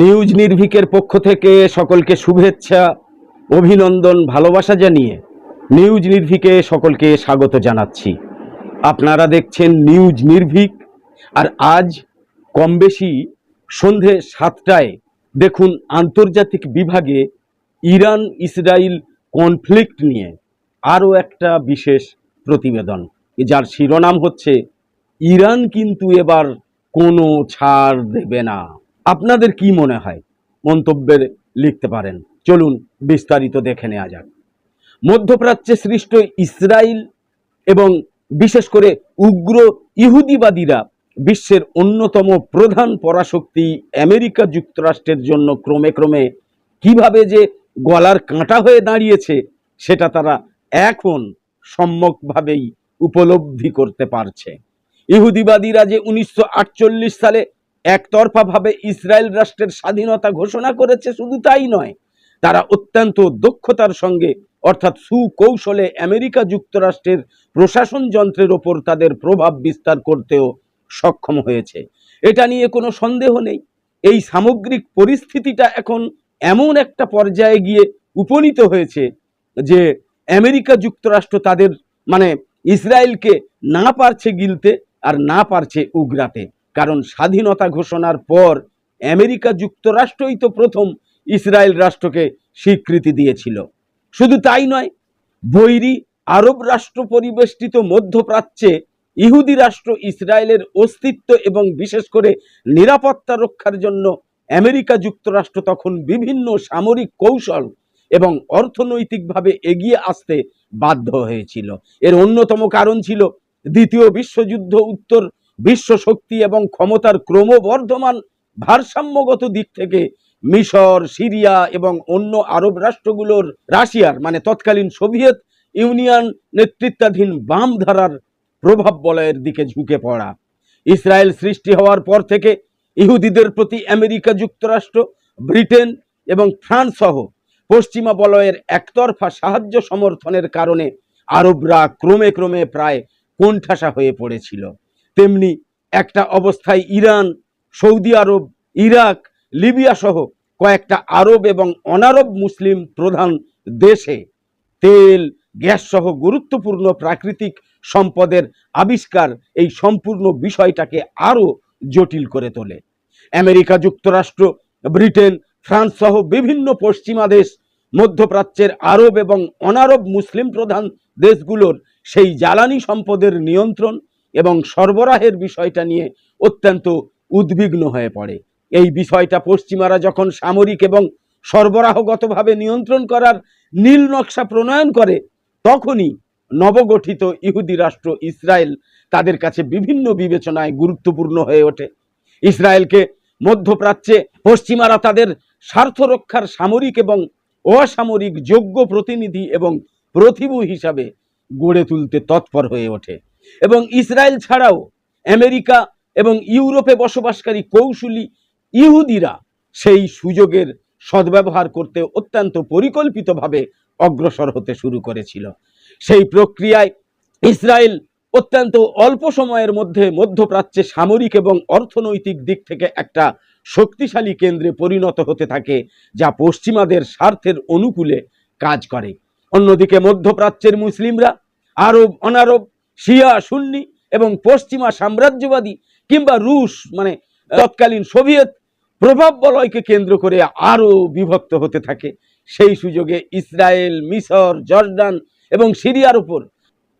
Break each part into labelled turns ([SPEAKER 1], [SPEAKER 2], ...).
[SPEAKER 1] News নির্ভিকের পক্ষ থেকে সকলকে শুভেচ্ছা, অভিনন্দন, ভালোবাসা জানিয়ে নিউজ নির্ভিকে সকলকে স্বাগত জানাচ্ছি। আপনারা দেখছেন নিউজ নির্ভীক, আর আজ কম বেশি সন্ধে সাতটায় দেখুন আন্তর্জাতিক বিভাগে ইরান ইসরায়েল কনফ্লিক্ট নিয়ে আরও একটা বিশেষ প্রতিবেদন, যার শিরোনাম হচ্ছে, ইরান কিন্তু এবার কোনো ছাড় দেবে না। আপনাদের কি মনে হয়? মন্তব্যের লিখতে পারেন। চলুন বিস্তারিত দেখে নেওয়া যাক। মধ্যপ্রাচ্যে সৃষ্ট ইসরায়েল এবং বিশেষ করে উগ্র ইহুদিবাদীরা বিশ্বের অন্যতম প্রধান পরাশক্তি আমেরিকা যুক্তরাষ্ট্রের জন্য ক্রমে ক্রমে কীভাবে যে গলার কাঁটা হয়ে দাঁড়িয়েছে, সেটা তারা এখন সম্যকভাবেই উপলব্ধি করতে পারছে। ইহুদিবাদীরা যে উনিশশো আটচল্লিশ সালে একতরফাভাবে ইসরায়েল রাষ্ট্রের স্বাধীনতা ঘোষণা করেছে, শুধু তাই নয়, তারা অত্যন্ত দক্ষতার সঙ্গে, অর্থাৎ সুকৌশলে আমেরিকা যুক্তরাষ্ট্রের প্রশাসন যন্ত্রের ওপর তাদের প্রভাব বিস্তার করতেও সক্ষম হয়েছে। এটা নিয়ে কোনো সন্দেহ নেই। এই সামগ্রিক পরিস্থিতিটা এখন এমন একটা পর্যায়ে গিয়ে উপনীত হয়েছে যে আমেরিকা যুক্তরাষ্ট্র তাদের মানে ইসরায়েলকে না পারছে গিলতে আর না পারছে উগরাতে। কারণ স্বাধীনতা ঘোষণার পর আমেরিকা যুক্তরাষ্ট্রই তো প্রথম ইসরায়েল রাষ্ট্রকে স্বীকৃতি দিয়েছিল। শুধু তাই নয়, বৈরী আরব রাষ্ট্র পরিবেষ্টিত মধ্যপ্রাচ্যে ইহুদি রাষ্ট্র ইসরায়েলের অস্তিত্ব এবং বিশেষ করে নিরাপত্তা রক্ষার জন্য আমেরিকা যুক্তরাষ্ট্র তখন বিভিন্ন সামরিক কৌশল এবং অর্থনৈতিকভাবে এগিয়ে আসতে বাধ্য হয়েছিল। এর অন্যতম কারণ ছিল দ্বিতীয় বিশ্বযুদ্ধ উত্তর বিশ্ব শক্তি এবং ক্ষমতার ক্রমবর্ধমান ভারসাম্যগত দিক থেকে মিশর, সিরিয়া এবং অন্য আরব রাষ্ট্রগুলোর, রাশিয়ার মানে তৎকালীন সোভিয়েত ইউনিয়ন নেতৃত্বাধীন বাম ধারার প্রভাব বলয়ের দিকে ঝুঁকে পড়া। ইসরায়েল সৃষ্টি হওয়ার পর থেকে ইহুদিদের প্রতি আমেরিকা যুক্তরাষ্ট্র, ব্রিটেন এবং ফ্রান্স সহ পশ্চিমা বলয়ের একতরফা সাহায্য সমর্থনের কারণে আরবরা ক্রমে ক্রমে প্রায় কোণঠাসা হয়ে পড়েছিল। তেমনি একটা অবস্থায় ইরান, সৌদি আরব, ইরাক, লিবিয়া সহ কয়েকটা আরব এবং অনারব মুসলিম প্রধান দেশে তেল, গ্যাস সহ গুরুত্বপূর্ণ প্রাকৃতিক সম্পদের আবিষ্কার এই সম্পূর্ণ বিষয়টাকে আরও জটিল করে তোলে। আমেরিকা যুক্তরাষ্ট্র, ব্রিটেন, ফ্রান্স সহ বিভিন্ন পশ্চিমা দেশ, মধ্যপ্রাচ্যের আরব এবং অনারব মুসলিম প্রধান দেশগুলোর সেই জ্বালানি সম্পদের নিয়ন্ত্রণ এবং সরবরাহের বিষয়টা নিয়ে অত্যন্ত উদ্বিগ্ন হয়ে পড়ে। এই বিষয়টা পশ্চিমারা যখন সামরিক এবং সরবরাহগতভাবে নিয়ন্ত্রণ করার নীল নকশা প্রণয়ন করে, তখনই নবগঠিত ইহুদি রাষ্ট্র ইসরায়েল তাদের কাছে বিভিন্ন বিবেচনায় গুরুত্বপূর্ণ হয়ে ওঠে। ইসরায়েলকে মধ্যপ্রাচ্যে পশ্চিমারা তাদের স্বার্থ রক্ষার সামরিক এবং অসামরিক যোগ্য প্রতিনিধি এবং প্রতিভু হিসাবে গড়ে তুলতে তৎপর হয়ে ওঠে। এবং ইসরায়েল ছাড়াও আমেরিকা এবং ইউরোপে বসবাসকারী কৌশলী ইহুদিরা সেই সুযোগের সদ্ব্যবহার করতে অত্যন্ত পরিকল্পিতভাবে অগ্রসর হতে শুরু করেছিল। সেই প্রক্রিয়ায় ইসরায়েল অত্যন্ত অল্প সময়ের মধ্যে মধ্যপ্রাচ্যে সামরিক এবং অর্থনৈতিক দিক থেকে একটা শক্তিশালী কেন্দ্রে পরিণত হতে থাকে, যা পশ্চিমাদের স্বার্থের অনুকূলে কাজ করে। অন্যদিকে মধ্যপ্রাচ্যের মুসলিমরা আরব, অনারব শিয়া সুন্নি এবং পশ্চিমা সাম্রাজ্যবাদী কিংবা রুশ মানে তৎকালীন সোভিয়েত প্রভাব বলয়কে কেন্দ্র করে আরও বিভক্ত হতে থাকে। সেই সুযোগে ইসরায়েল মিশর জর্ডান এবং সিরিয়ার উপর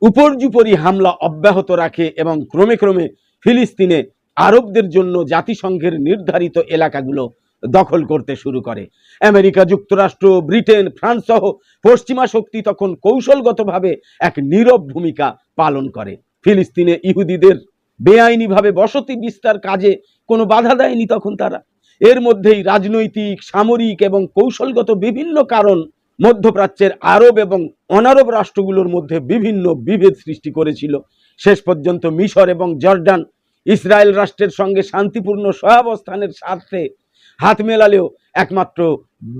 [SPEAKER 1] উপর্যুপরি হামলা অব্যাহত রাখে এবং ক্রমে ক্রমে ফিলিস্তিনে আরবদের জন্য জাতিসংঘের নির্ধারিত এলাকাগুলো দখল করতে শুরু করে। আমেরিকা, যুক্তরাষ্ট্র, ব্রিটেন, ফ্রান্স সহ পশ্চিমা শক্তি তখন কৌশলগতভাবে এক নীরব ভূমিকা পালন করে। ফিলিস্তিনে ইহুদিদের বেআইনিভাবে বসতি বিস্তার কাজে কোনো বাধা দেয়নি তখন তারা। এর মধ্যেই রাজনৈতিক, সামরিক এবং কৌশলগত বিভিন্ন কারণ মধ্যপ্রাচ্যের আরব এবং অনারব রাষ্ট্রগুলোর মধ্যে বিভিন্ন বিভেদ সৃষ্টি করেছিল। শেষ পর্যন্ত মিশর এবং জর্ডান ইসরায়েল রাষ্ট্রের সঙ্গে শান্তিপূর্ণ সহাবস্থানের স্বার্থে হাত মেলালেও একমাত্র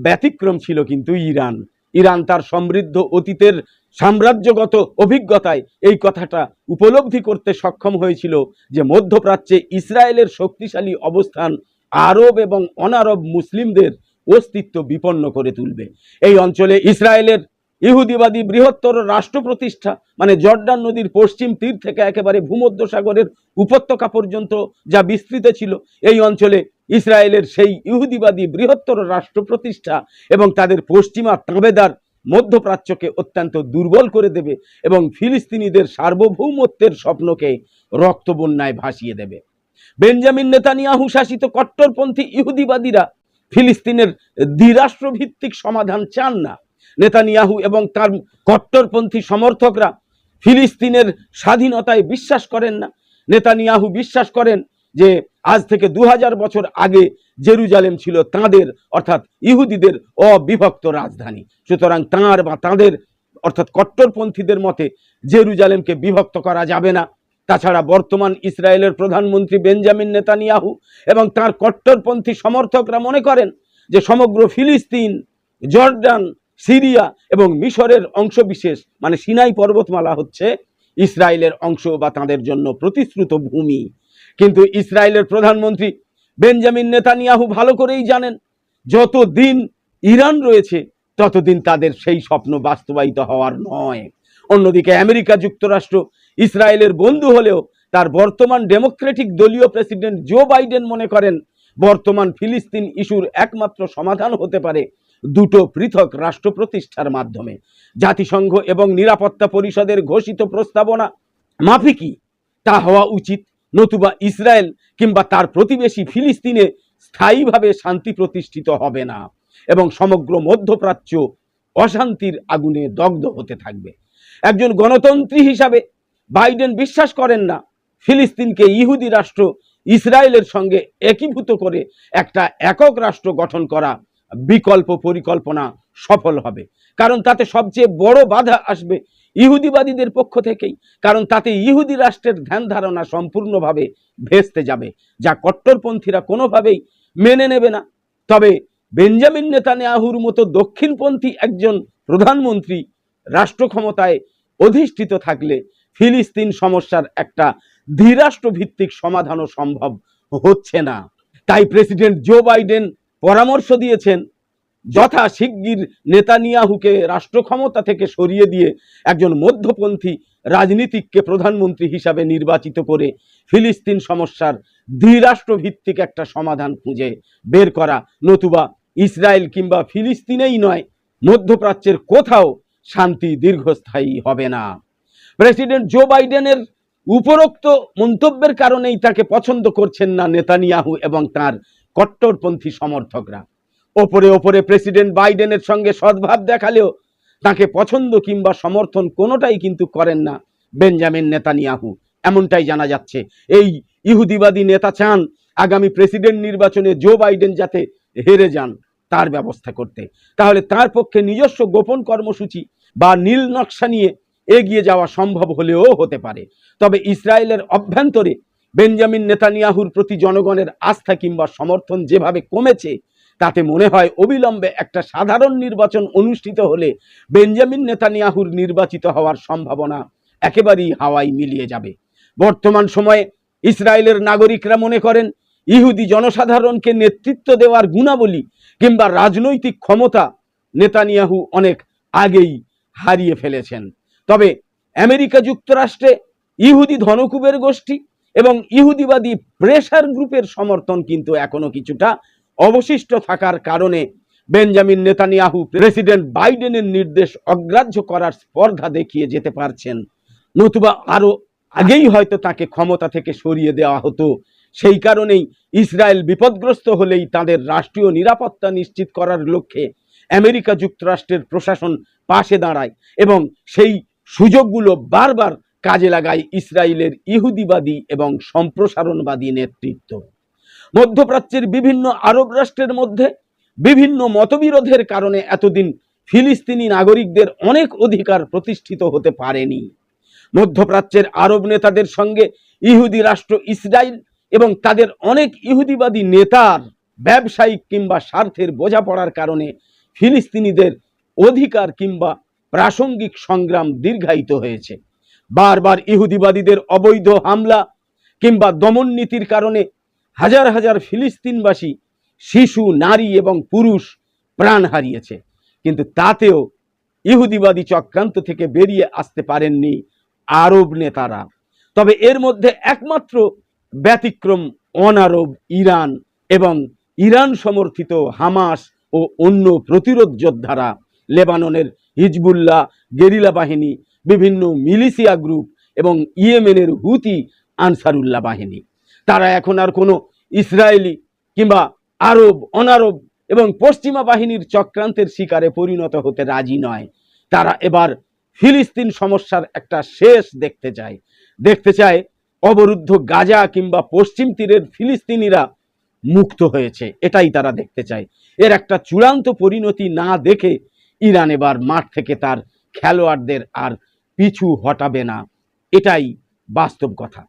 [SPEAKER 1] ব্যতিক্রম ছিল কিন্তু ইরান। ইরান তার সমৃদ্ধ অতীতের সাম্রাজ্যগত অভিজ্ঞতায় এই কথাটা উপলব্ধি করতে সক্ষম হয়েছিল যে মধ্যপ্রাচ্যে ইসরায়েলের শক্তিশালী অবস্থান আরব এবং অনারব মুসলিমদের অস্তিত্ব বিপন্ন করে তুলবে। এই অঞ্চলে ইসরায়েলের ইহুদিবাদী বৃহত্তর রাষ্ট্র প্রতিষ্ঠা মানে জর্ডান নদীর পশ্চিম তীর থেকে একেবারে ভূমধ্যসাগরের উপত্যকা পর্যন্ত যা বিস্তৃত ছিল, এই অঞ্চলে ইসরায়েলের সেই ইহুদিবাদী বৃহত্তর রাষ্ট্র প্রতিষ্ঠা এবং তাদের পশ্চিমা তাঁবেদার মধ্যপ্রাচ্যকে অত্যন্ত দুর্বল করে দেবে এবং ফিলিস্তিনিদের সার্বভৌমত্বের স্বপ্নকে রক্তবন্যায় ভাসিয়ে দেবে। বেঞ্জামিন নেতানিয়াহু শাসিত কট্টরপন্থী ইহুদিবাদীরা ফিলিস্তিনের দ্বিরাষ্ট্রভিত্তিক সমাধান চান না। নেতানিয়াহু এবং তার কট্টরপন্থী সমর্থকরা ফিলিস্তিনের স্বাধীনতায় বিশ্বাস করেন না। নেতানিয়াহু বিশ্বাস করেন যে আজ থেকে দু হাজার বছর আগে জেরুজালেম ছিল তাঁদের, অর্থাৎ ইহুদিদের অবিভক্ত রাজধানী। সুতরাং তাঁর বা তাঁদের, অর্থাৎ কট্টরপন্থীদের মতে জেরুজালেমকে বিভক্ত করা যাবে না। তাছাড়া বর্তমান ইসরায়েলের প্রধানমন্ত্রী বেঞ্জামিন নেতানিয়াহু এবং তার কট্টরপন্থী সমর্থকরা মনে করেন যে সমগ্র ফিলিস্তিন, জর্ডান, সিরিয়া এবং মিশরের অংশবিশেষ মানে সিনাই পর্বতমালা হচ্ছে ইসরায়েলের অংশ বা তাদের জন্য প্রতিশ্রুত ভূমি। কিন্তু ইসরায়েলের প্রধানমন্ত্রী বেঞ্জামিন নেতানিয়াহু ভালো করেই জানেন, যতদিন ইরান রয়েছে, ততদিন তাদের সেই স্বপ্ন বাস্তবায়িত হওয়ার নয়। অন্যদিকে আমেরিকা যুক্তরাষ্ট্র ইসরায়েলের বন্ধু হলেও তার বর্তমান ডেমোক্রেটিক দলীয় প্রেসিডেন্ট জো বাইডেন মনে করেন, বর্তমান ফিলিস্তিন ইস্যুর একমাত্র সমাধান হতে পারে দুটো পৃথক রাষ্ট্র প্রতিষ্ঠার মাধ্যমে। জাতিসংঘ এবং নিরাপত্তা পরিষদের ঘোষিত প্রস্তাবনা মাফিকই, তা হওয়া উচিত। নতুবা ইসরায়েল কিংবা তার প্রতিবেশী ফিলিস্তিনে স্থায়ীভাবে শান্তি প্রতিষ্ঠিত হবে না এবং সমগ্র মধ্যপ্রাচ্য অশান্তির আগুনে দগ্ধ হতে থাকবে। একজন গণতন্ত্রী হিসাবে বাইডেন বিশ্বাস করেন না, ফিলিস্তিনকে ইহুদি রাষ্ট্র ইসরায়েলের সঙ্গে একীভূত করে একটা একক রাষ্ট্র গঠন করা বিকল্প পরিকল্পনা সফল হবে। কারণ তাতে সবচেয়ে বড় বাধা আসবে ইহুদিবাদীদের পক্ষ থেকেই, কারণ তাতে ইহুদি রাষ্ট্রের ধ্যান ধারণা সম্পূর্ণভাবে ভেস্তে যাবে, যা কট্টরপন্থীরা কোনোভাবেই মেনে নেবে না। তবে বেঞ্জামিন নেতানিয়াহুর মতো দক্ষিণপন্থী একজন প্রধানমন্ত্রী রাষ্ট্র ক্ষমতায় অধিষ্ঠিত থাকলে ফিলিস্তিন সমস্যার একটা দ্বিরাষ্ট্র ভিত্তিক সমাধানও সম্ভব হচ্ছে না। তাই প্রেসিডেন্ট জো বাইডেন পরামর্শ দিয়েছেন যথা শিগগির নেতানিয়াহুকে রাষ্ট্র ক্ষমতা থেকে সরিয়ে দিয়ে একজন মধ্যপন্থী রাজনীতিককে প্রধানমন্ত্রী হিসাবে নির্বাচিত করে ফিলিস্তিন সমস্যার দ্বিরাষ্ট্র ভিত্তিক একটা সমাধান খুঁজে বের করা। নতুবা ইসরায়েল কিংবা ফিলিস্তিনেই নয়, মধ্যপ্রাচ্যের কোথাও শান্তি দীর্ঘস্থায়ী হবে না। প্রেসিডেন্ট জো বাইডেনের উপরোক্ত মন্তব্যের কারণেই তাকে পছন্দ করছেন না নেতানিয়াহু এবং তার কট্টরপন্থী সমর্থকরা। ওপরে ওপরে প্রেসিডেন্ট বাইডেনের সঙ্গে সদ্ভাব দেখালেও তাকে পছন্দ কিংবা সমর্থন কোনোটাই কিন্তু করেন না বেঞ্জামিন নেতানিয়াহু। এমনটাই জানা যাচ্ছে। এই ইহুদিবাদী নেতা চান আগামী প্রেসিডেন্ট নির্বাচনে জো বাইডেন যাতে হেরে যান তার ব্যবস্থা করতে। তাহলে তার পক্ষে নিজস্ব গোপন কর্মসূচি বা নীল নকশা নিয়ে এগিয়ে যাওয়া সম্ভব হলেও হতে পারে। তবে ইসরায়েলের অভ্যন্তরে বেঞ্জামিন নেতানিয়াহুর প্রতি জনগণের আস্থা কিংবা সমর্থন যেভাবে কমেছে তাতে মনে হয় অবিলম্বে একটা সাধারণ নির্বাচন অনুষ্ঠিত হলে বেঞ্জামিন নেতানিয়াহুর নির্বাচিত হওয়ার সম্ভাবনা একেবারেই হাওয়ায় মিলিয়ে যাবে। বর্তমান সময়ে ইসরায়েলের নাগরিকরা মনে করেন ইহুদি জনসাধারণকে নেতৃত্ব দেওয়ার গুণাবলী কিংবা রাজনৈতিক ক্ষমতা নেতানিয়াহু অনেক আগেই হারিয়ে ফেলেছেন। তবে আমেরিকা যুক্তরাষ্ট্রে ইহুদি ধনকুবের গোষ্ঠী এবং ইহুদিবাদী প্রেশার গ্রুপের সমর্থন কিন্তু এখনও কিছুটা অবশিষ্ট থাকার কারণে বেঞ্জামিন নেতানিয়াহু প্রেসিডেন্ট বাইডেনের নির্দেশ অগ্রাহ্য করার স্পর্ধা দেখিয়ে যেতে পারছেন। নতুবা আরও আগেই হয়তো তাকে ক্ষমতা থেকে সরিয়ে দেওয়া হতো। সেই কারণেই ইসরায়েল বিপদগ্রস্ত হলেই তাদের রাষ্ট্রীয় নিরাপত্তা নিশ্চিত করার লক্ষ্যে আমেরিকা যুক্তরাষ্ট্রের প্রশাসন পাশে দাঁড়ায় এবং সেই সুযোগগুলো বারবার কাজে লাগায় ইসরায়েলের ইহুদিবাদী এবং সম্প্রসারণবাদী নেতৃত্ব। মধ্যপ্রাচ্যের বিভিন্ন আরব রাষ্ট্রের মধ্যে বিভিন্ন মতবিরোধের কারণে এতদিন ফিলিস্তিনি নাগরিকদের অনেক অধিকার প্রতিষ্ঠিত হতে পারেনি। মধ্যপ্রাচ্যের আরব নেতাদের সঙ্গে ইহুদি রাষ্ট্র ইসরায়েল এবং তাদের অনেক ইহুদিবাদী নেতার ব্যবসায়িক কিংবা স্বার্থের বোঝাপড়ার কারণে ফিলিস্তিনিদের অধিকার কিংবা প্রাসঙ্গিক সংগ্রাম দীর্ঘায়িত হয়েছে। বারবার ইহুদিবাদীদের অবৈধ হামলা কিংবা দমন নীতির কারণে হাজার হাজার ফিলিস্তিনবাসী শিশু, নারী এবং পুরুষ প্রাণ হারিয়েছে। কিন্তু তাতেও ইহুদিবাদী চক্রান্ত থেকে বেরিয়ে আসতে পারেননি আরব নেতারা। তবে এর মধ্যে একমাত্র ব্যতিক্রম অনারব ইরান এবং ইরান সমর্থিত হামাস ও অন্য প্রতিরোধ যোদ্ধারা। লেবাননের হিজবুল্লাহ গেরিলা বাহিনী, বিভিন্ন মিলিশিয়া গ্রুপ এবং ইয়েমেনের হুতি আনসারুল্লাহ বাহিনী। তারা এখন আর কোনো ইসরায়েলি কিংবা আরব, অনারব এবং পশ্চিমা বাহিনীর চক্রান্তের শিকারে পরিণত হতে রাজি নয়। তারা এবার ফিলিস্তিন সমস্যার একটা শেষ দেখতে চায়। দেখতে চায় অবরুদ্ধ গাজা কিংবা পশ্চিম তীরের ফিলিস্তিনিরা মুক্ত হয়েছে। এটাই তারা দেখতে চায়। এর একটা চূড়ান্ত পরিণতি না দেখে ইরান এবার মাঠ থেকে তার খেলোয়াড়দের আর পিছু হটাবে না। এটাই বাস্তব কথা।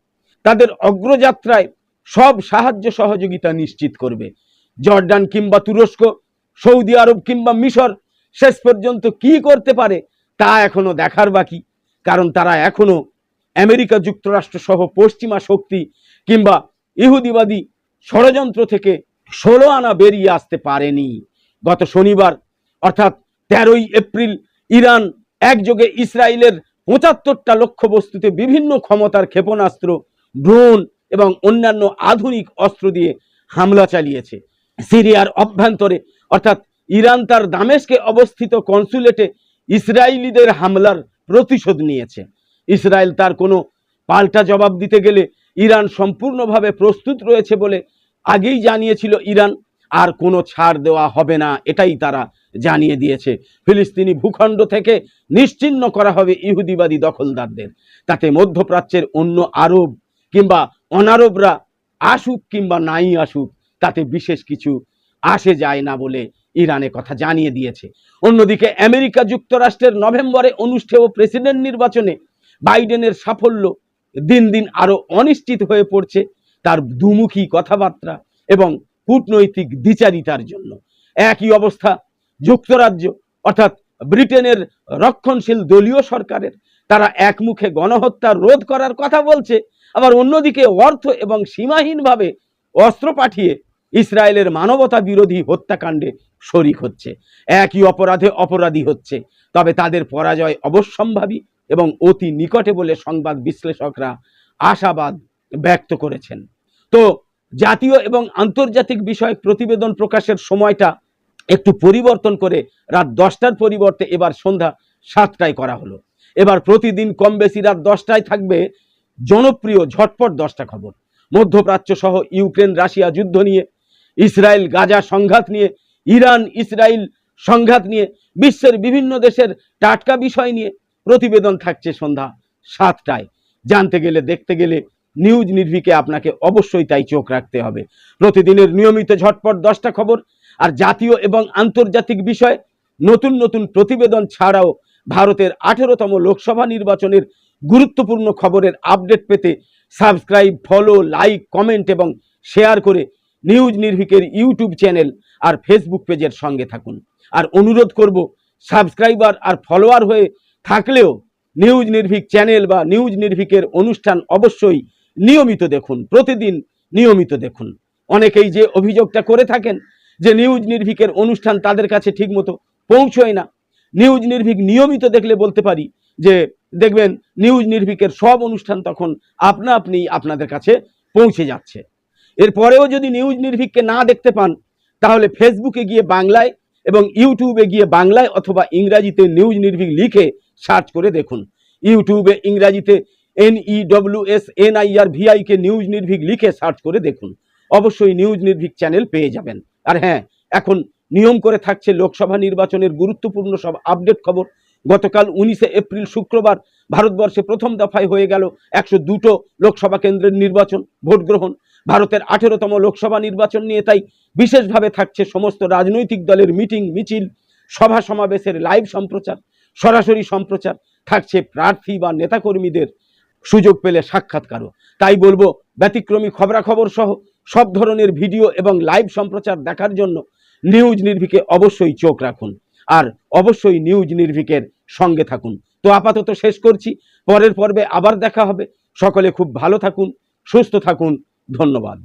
[SPEAKER 1] তাদের অগ্রযাত্রায় সব সাহায্য সহযোগিতা নিশ্চিত করবে। জর্ডান কিংবা তুরস্ক, সৌদি আরব কিংবা মিশর শেষ পর্যন্ত কি করতে পারে তা এখনও দেখার বাকি। কারণ তারা এখনও আমেরিকা যুক্তরাষ্ট্র সহ পশ্চিমা শক্তি কিংবা ইহুদিবাদী ষড়যন্ত্র থেকে ষোলো আনা বেরিয়ে আসতে পারেনি। গত শনিবার, অর্থাৎ তেরোই এপ্রিল, ইরান একযোগে ইসরায়েলের পঁচাত্তরটা লক্ষ্যবস্তুতে বিভিন্ন ক্ষমতার ক্ষেপণাস্ত্র ড্রোন এবং অন্যান্য আধুনিক অস্ত্র দিয়ে হামলা চালিয়েছে। সিরিয়ার অভ্যন্তরে, অর্থাৎ ইরান তার দামেশকে অবস্থিত কনসুলেটে ইসরায়েলিদের হামলার প্রতিশোধ নিয়েছে। ইসরায়েল তার কোনো পাল্টা জবাব দিতে গেলে ইরান সম্পূর্ণভাবে প্রস্তুত রয়েছে বলে আগেই জানিয়েছিল ইরান। আর কোনো ছাড় দেওয়া হবে না, এটাই তারা জানিয়ে দিয়েছে। ফিলিস্তিনি ভূখণ্ড থেকে নিশ্চিহ্ন করা হবে ইহুদিবাদী দখলদারদের। তাতে মধ্যপ্রাচ্যের অন্য আরব কিংবা অনারবরা আসুক কিংবা নাই আসুক, তাতে বিশেষ কিছু আসে যায় না বলে ইরানে কথা জানিয়ে দিয়েছে। অন্যদিকে আমেরিকা যুক্তরাষ্ট্রের নভেম্বরে অনুষ্ঠেয় প্রেসিডেন্ট নির্বাচনে বাইডেনের সাফল্য দিন দিন আরও অনিশ্চিত হয়ে পড়ছে তার দুমুখী কথাবার্তা এবং কূটনৈতিক দ্বিচারিতার জন্য। একই অবস্থা যুক্তরাজ্য অর্থাৎ ব্রিটেনের রক্ষণশীল দলীয় সরকারের। তারা একমুখে গণহত্যা রোধ করার কথা বলছে আবার অন্যদিকে অর্থ এবং সীমাহীনভাবে অস্ত্র পাঠিয়ে ইসরায়েলের মানবতা বিরোধী হত্যাকাণ্ডে শরিক হচ্ছে। একই অপরাধে অপরাধী হচ্ছে। তবে তাদের পরাজয় অবশ্যম্ভাবী এবং অতি নিকটে বলে সংবাদ বিশ্লেষকরা আশাবাদ ব্যক্ত করেছেন। তো জাতীয় এবং আন্তর্জাতিক বিষয়ক প্রতিবেদন প্রকাশের সময়টা একটু পরিবর্তন করে রাত দশটার পরিবর্তে এবার সন্ধ্যা সাতটায় করা হলো। এবার প্রতিদিন কম বেশি রাত দশটায় থাকবে জনপ্রিয় ঝটপট দশটা খবর। মধ্যপ্রাচ্য সহ ইউক্রেন, রাশিয়া যুদ্ধ নিয়ে, ইসরায়েল, গাজা সংঘাত নিয়ে, ইরান, ইসরায়েল সংঘাত নিয়ে, বিশ্বের বিভিন্ন দেশের টাটকা বিষয় নিয়ে প্রতিবেদন থাকছে সন্ধ্যা সাতটায়। জানতে গেলে, দেখতে গেলে, নিউজ নির্ভিকে আপনাকে অবশ্যই তাই চোখ রাখতে হবে। প্রতিদিনের নিয়মিত ঝটপট দশটা খবর আর জাতীয় এবং আন্তর্জাতিক বিষয়, নতুন নতুন প্রতিবেদন ছাড়াও ভারতের আঠেরোতম লোকসভা নির্বাচনের গুরুত্বপূর্ণ খবরের আপডেট পেতে সাবস্ক্রাইব, ফলো, লাইক, কমেন্ট এবং শেয়ার করে নিউজ নির্ভিকের ইউটিউব চ্যানেল আর ফেসবুক পেজের সঙ্গে থাকুন। আর অনুরোধ করব, সাবস্ক্রাইবার আর ফলোয়ার হয়ে থাকলেও নিউজ নির্ভীক চ্যানেল বা নিউজ নির্ভীকের অনুষ্ঠান অবশ্যই নিয়মিত দেখুন, প্রতিদিন নিয়মিত দেখুন। অনেকেই যে অভিযোগটা করে থাকেন যে নিউজ নির্ভীকের অনুষ্ঠান তাদের কাছে ঠিকমতো পৌঁছয় না, নিউজ নির্ভীক নিয়মিত দেখলে বলতে পারি যে দেখবেন নিউজ নির্ভীকের সব অনুষ্ঠান তখন আপনা আপনি আপনাদের কাছে পৌঁছে যাচ্ছে। এরপরেও যদি নিউজ নির্ভীককে না দেখতে পান, তাহলে ফেসবুকে গিয়ে বাংলায় এবং ইউটিউবে গিয়ে বাংলায় অথবা ইংরাজিতে নিউজ নির্ভীক লিখে সার্চ করে দেখুন। ইউটিউবে ইংরাজিতে N E W S N I R V I K news Nirbhik লিখে সার্চ করে দেখুন। অবশ্যই নিউজ নির্ভীক চ্যানেল পেয়ে যাবেন। আর হ্যাঁ এখন নিয়ম করে থাকছে লোকসভা নির্বাচনের গুরুত্বপূর্ণ সব আপডেট খবর। গতকাল উনিশে এপ্রিল শুক্রবার ভারতবর্ষে প্রথম দফায় হয়ে গেল একশো দুটো লোকসভা কেন্দ্রের নির্বাচন, ভোট গ্রহণ। ভারতের আঠেরোতম লোকসভা নির্বাচন নিয়ে তাই বিশেষভাবে থাকছে সমস্ত রাজনৈতিক দলের মিটিং, মিছিল, সভা সমাবেশের লাইভ সম্প্রচার, সরাসরি সম্প্রচার। থাকছে প্রার্থী বা নেতাকর্মীদের সুযোগ পেলে সাক্ষাৎকারও। তাই বলব, ব্যতিক্রমী খবরাখবর সহ সব ধরনের ভিডিও এবং লাইভ সম্প্রচার দেখার জন্য নিউজ নির্ভিকে অবশ্যই চোখ রাখুন। আর অবশ্যই নিউজ নির্ভিকের সঙ্গে থাকুন। তো আপাতত শেষ করছি। পরের পর্বে আবার দেখা হবে। সকলে খুব ভালো থাকুন, সুস্থ থাকুন। ধন্যবাদ।